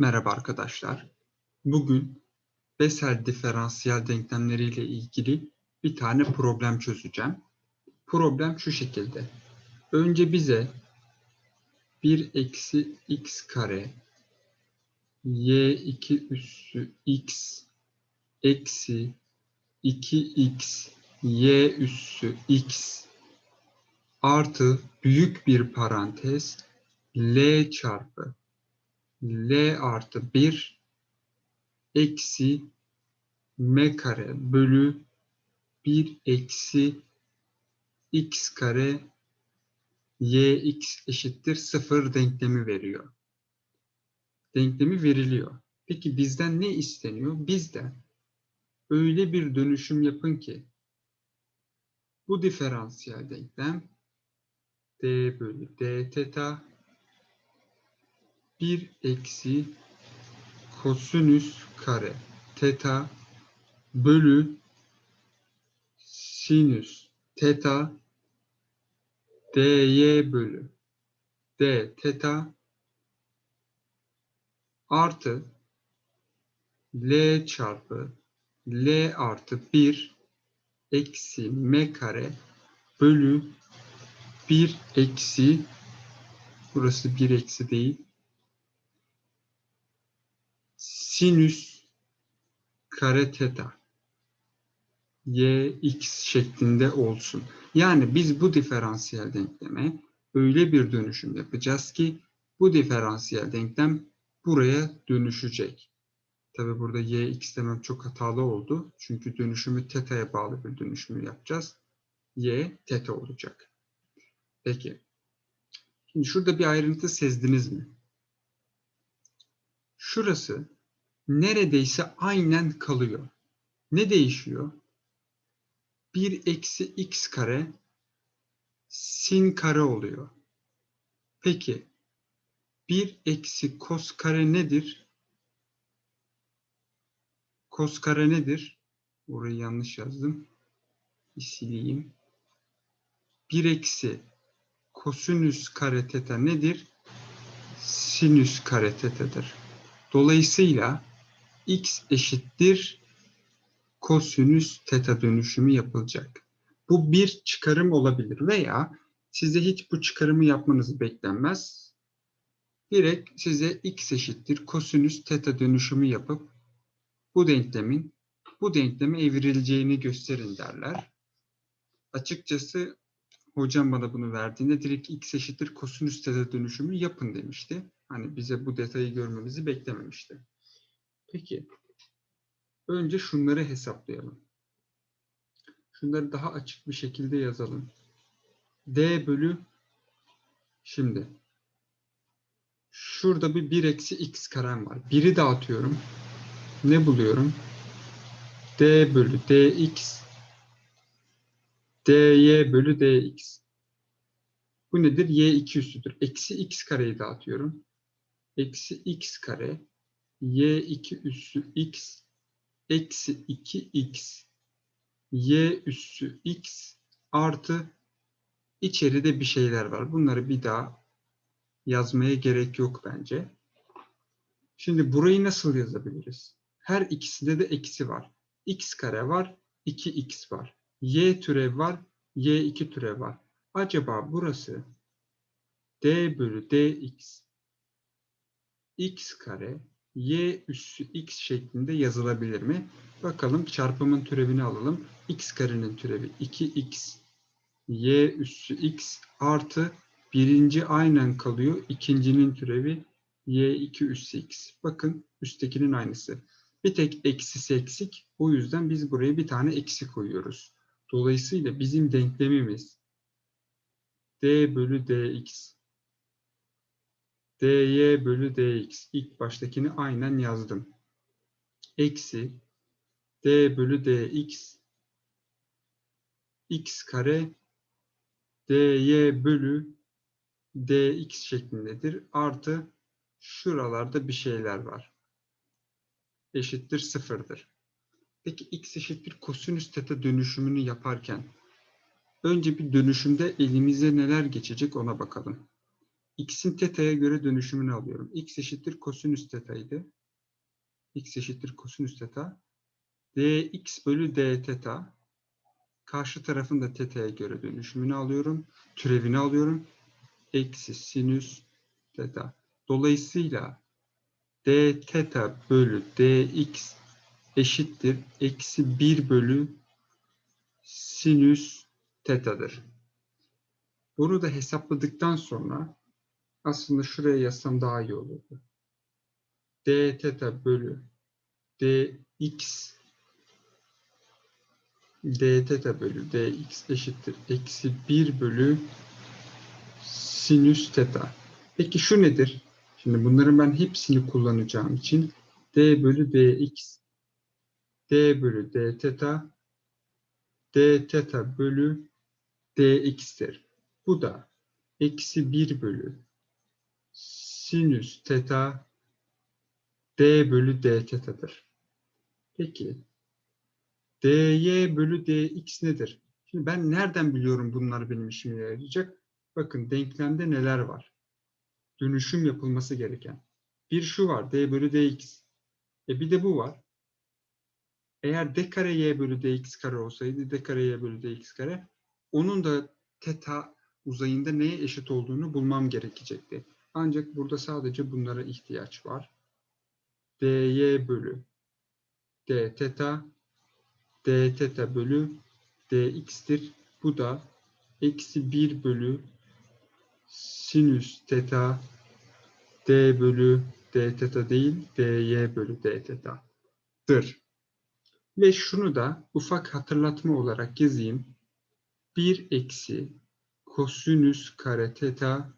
Merhaba arkadaşlar. Bugün Bessel diferansiyel denklemleriyle ilgili bir tane problem çözeceğim. Problem şu şekilde. Önce bize 1 eksi x kare y2 üssü x eksi 2x y üssü x artı büyük bir parantez l çarpı L artı 1 eksi M kare bölü 1 eksi X kare YX eşittir 0 denklemi veriyor. Denklemi veriliyor. Peki bizden ne isteniyor? Bizden öyle bir dönüşüm yapın ki bu diferansiyel denklem d bölü d teta 1 eksi kosinüs kare teta bölü sinüs teta dy bölü d teta artı l çarpı l artı 1 eksi m kare bölü 1 eksi. Burası 1 eksi değil sinüs kare teta y x şeklinde olsun. Yani biz bu diferansiyel denkleme öyle bir dönüşüm yapacağız ki bu diferansiyel denklem buraya dönüşecek. Tabi burada y x demem çok hatalı oldu. Çünkü dönüşümü teta'ya bağlı bir dönüşümü yapacağız. y teta olacak. Peki. Şimdi şurada bir ayrıntı sezdiniz mi? Şurası neredeyse aynen kalıyor. Ne değişiyor? 1 eksi x kare sin kare oluyor. Peki 1 eksi kos kare nedir? Kos kare nedir? Orayı yanlış yazdım. Bir sileyim. 1 eksi kosinüs kare teta nedir? Sinüs kare tetadır. Dolayısıyla x eşittir kosinüs teta dönüşümü yapılacak. Bu bir çıkarım olabilir veya size hiç bu çıkarımı yapmanız beklenmez. Direkt size x eşittir kosinüs teta dönüşümü yapıp bu denklemin bu denkleme evrileceğini gösterin derler. Açıkçası hocam bana bunu verdiğinde direkt x eşittir kosinüs teta dönüşümü yapın demişti. Hani bize bu detayı görmemizi beklememişti. Peki. Önce şunları hesaplayalım. Şunları daha açık bir şekilde yazalım. D bölü şimdi şurada bir 1 eksi x karem var. 1'i dağıtıyorum. Ne buluyorum? D bölü dx dy bölü dx. Bu nedir? y 2 üstüdür. Eksi x kareyi dağıtıyorum. Eksi x kare y2 üssü x eksi 2x y üssü x artı içeride bir şeyler var. Bunları bir daha yazmaya gerek yok bence. Şimdi burayı nasıl yazabiliriz? Her ikisinde de eksi var. x kare var, 2x var. y türev var, y2 türev var. Acaba burası d bölü dx x kare y üssü x şeklinde yazılabilir mi? Bakalım çarpımın türevini alalım. x karenin türevi 2x y üssü x artı birinci aynen kalıyor. ikincinin türevi y2 üssü x. Bakın üsttekinin aynısı. Bir tek eksisi eksik. O yüzden biz buraya bir tane eksi koyuyoruz. Dolayısıyla bizim denklemimiz d bölü dx dy bölü dx. İlk baştakini aynen yazdım. Eksi d bölü dx x kare dy bölü dx şeklindedir. Artı şuralarda bir şeyler var. Eşittir sıfırdır. Peki x eşittir kosinüs teta dönüşümünü yaparken önce bir dönüşümde elimize neler geçecek ona bakalım x'in teta'ya göre dönüşümünü alıyorum. x eşittir kosinüs teta'ydı. x eşittir kosinüs teta. dx bölü d teta. Karşı tarafın da teta'ya göre dönüşümünü alıyorum. Türevini alıyorum. Eksi sinüs teta. Dolayısıyla d teta bölü dx eşittir. Eksi 1 bölü sinüs tetadır. Bunu da hesapladıktan sonra aslında şuraya yazsam daha iyi olurdu. d teta bölü dx d teta bölü dx eşittir. Eksi 1 bölü sinüs teta. Peki şu nedir? Şimdi bunların ben hepsini kullanacağım için d bölü dx d bölü d teta d teta bölü dx'tir. Bu da eksi 1 bölü sinüs teta d bölü d tetadır. Peki dy bölü dx nedir? Şimdi ben nereden biliyorum bunlar benim işime yarayacak? Bakın denklemde neler var? Dönüşüm yapılması gereken. Bir şu var d bölü dx. E bir de bu var. Eğer d kare y bölü dx kare olsaydı d kare y bölü dx kare onun da teta uzayında neye eşit olduğunu bulmam gerekecekti. Ancak burada sadece bunlara ihtiyaç var. dy bölü d teta d teta bölü dx'tir. Bu da eksi 1 bölü sinüs teta d bölü d teta değil dy bölü d teta'dır. Ve şunu da ufak hatırlatma olarak yazayım. 1 eksi kosinüs kare teta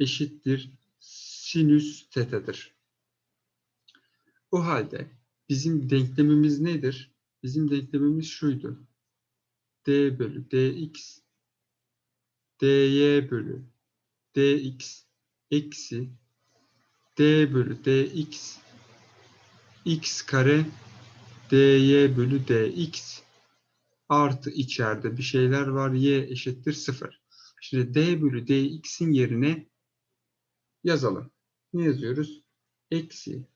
eşittir sinüs tetadır. O halde bizim denklemimiz nedir? Bizim denklemimiz şuydu. d bölü dx dy bölü dx eksi d bölü dx x kare dy bölü dx artı içeride bir şeyler var y eşittir 0. Şimdi d bölü dx'in yerine yazalım. Ne yazıyoruz? Eksi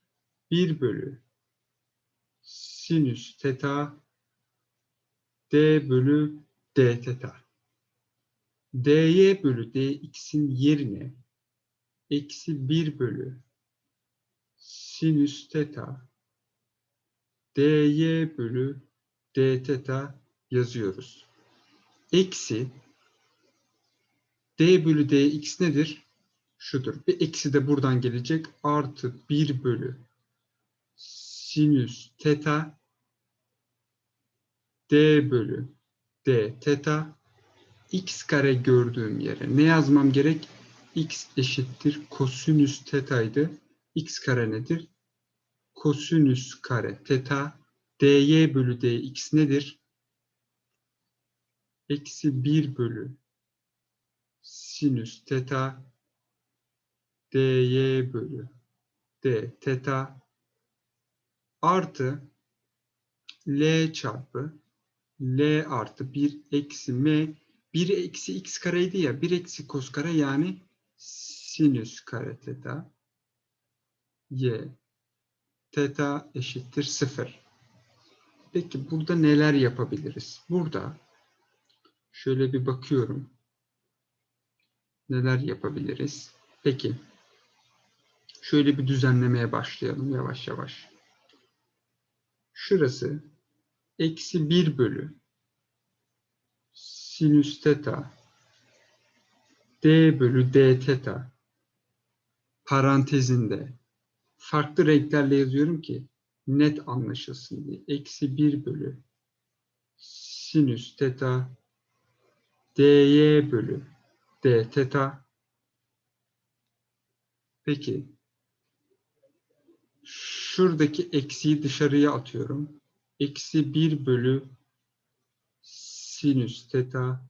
1 bölü sinüs teta d bölü d teta. dy bölü dx'in yerine eksi 1 bölü sinüs teta dy bölü d teta yazıyoruz. Eksi d bölü dx nedir? Şudur. Bir eksi de buradan gelecek. Artı 1 bölü sinüs teta d bölü d teta x kare gördüğüm yere ne yazmam gerek? x eşittir kosinüs tetaydı. x kare nedir? Kosinüs kare teta dy bölü dx nedir? Eksi 1 bölü sinüs teta dy bölü d teta artı l çarpı l artı 1 eksi m 1 eksi x kareydi ya 1 eksi kos kare yani sinüs kare teta y teta eşittir 0. Peki burada neler yapabiliriz? Burada şöyle bir bakıyorum. Neler yapabiliriz? Peki şöyle bir düzenlemeye başlayalım yavaş yavaş. Şurası eksi 1 bölü sinüs teta d bölü d teta parantezinde farklı renklerle yazıyorum ki net anlaşılsın diye. Eksi 1 bölü sinüs teta dy bölü d teta peki şuradaki eksiyi dışarıya atıyorum. Eksi 1 bölü sinüs teta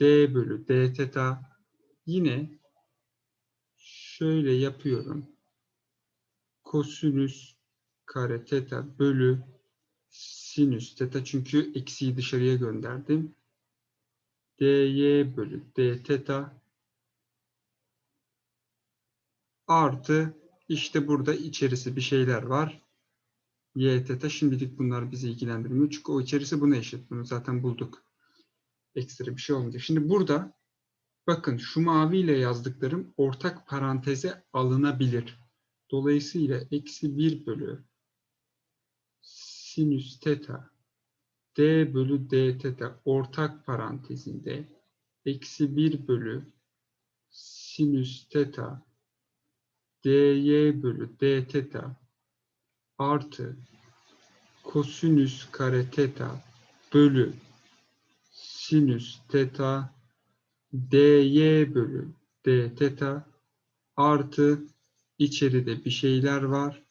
d bölü d teta yine şöyle yapıyorum. Kosinüs kare teta bölü sinüs teta çünkü eksiyi dışarıya gönderdim. dy bölü d teta artı işte burada içerisi bir şeyler var. Y teta şimdilik bunlar bizi ilgilendirmiyor. Çünkü o içerisi buna eşit. Bunu zaten bulduk. Ekstra bir şey olmayacak. Şimdi burada bakın şu maviyle yazdıklarım ortak paranteze alınabilir. Dolayısıyla eksi 1 bölü sinüs teta d bölü d teta ortak parantezinde eksi 1 bölü sinüs teta dy bölü d teta artı kosinüs kare teta bölü sinüs teta dy bölü d teta artı içeride bir şeyler var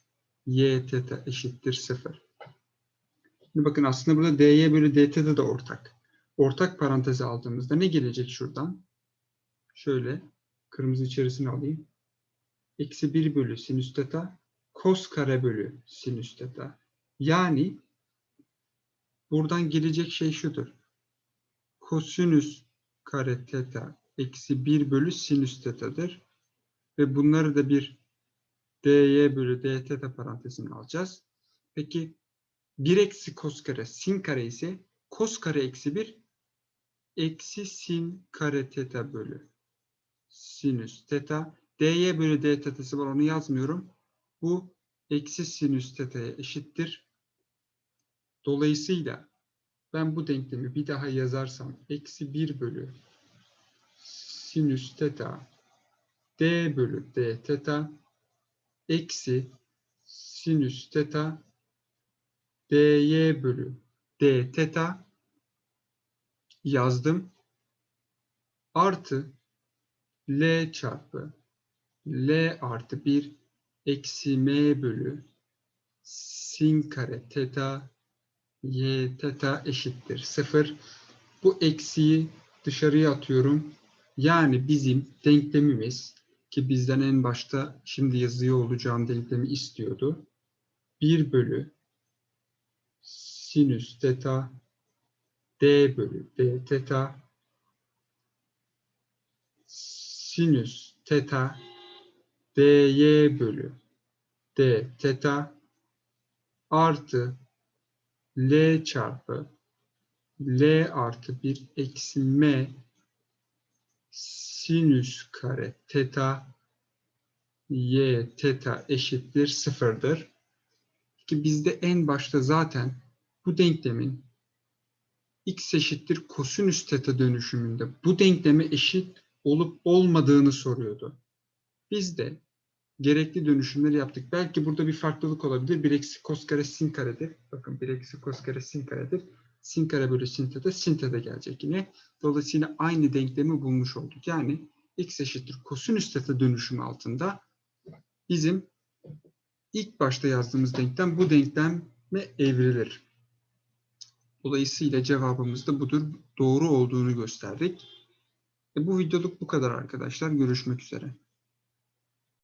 y teta eşittir 0. Şimdi bakın aslında burada dy bölü d teta da ortak. Ortak paranteze aldığımızda ne gelecek şuradan? Şöyle kırmızı içerisine alayım. Eksi 1 bölü sinüs teta kos kare bölü sinüs teta. Yani buradan gelecek şey şudur. Kosinüs kare teta eksi 1 bölü sinüs tetadır. Ve bunları da bir dy bölü d teta parantezine alacağız. Peki 1 eksi kos kare sin kare ise kos kare eksi 1 eksi sin kare teta bölü sinüs teta. Dy bölü d tetası var onu yazmıyorum. Bu eksi sinüs teta'ya eşittir. Dolayısıyla ben bu denklemi bir daha yazarsam eksi 1 bölü sinüs teta d bölü d teta eksi sinüs teta dy bölü d teta yazdım. Artı L çarpı L artı 1 eksi M bölü sin kare teta y teta eşittir 0. Bu eksiyi dışarıya atıyorum. Yani bizim denklemimiz ki bizden en başta şimdi yazıyor olacağım denklemi istiyordu. 1 bölü sinüs teta d bölü d teta sinüs teta dy bölü d teta artı l çarpı l artı 1 eksi m sinüs kare teta y teta eşittir sıfırdır. Ki bizde en başta zaten bu denklemin x eşittir kosinüs teta dönüşümünde bu denkleme eşit olup olmadığını soruyordu. Biz de gerekli dönüşümleri yaptık. Belki burada bir farklılık olabilir. 1 eksi kos kare sin karedir. Bakın 1 eksi kos kare sin karedir. Sin kare bölü sin teta sin teta gelecek yine. Dolayısıyla aynı denklemi bulmuş olduk. Yani x eşittir kosinüs teta dönüşümü altında bizim ilk başta yazdığımız denklem bu denkleme evrilir. Dolayısıyla cevabımız da budur. Doğru olduğunu gösterdik. E bu videoluk bu kadar arkadaşlar. Görüşmek üzere.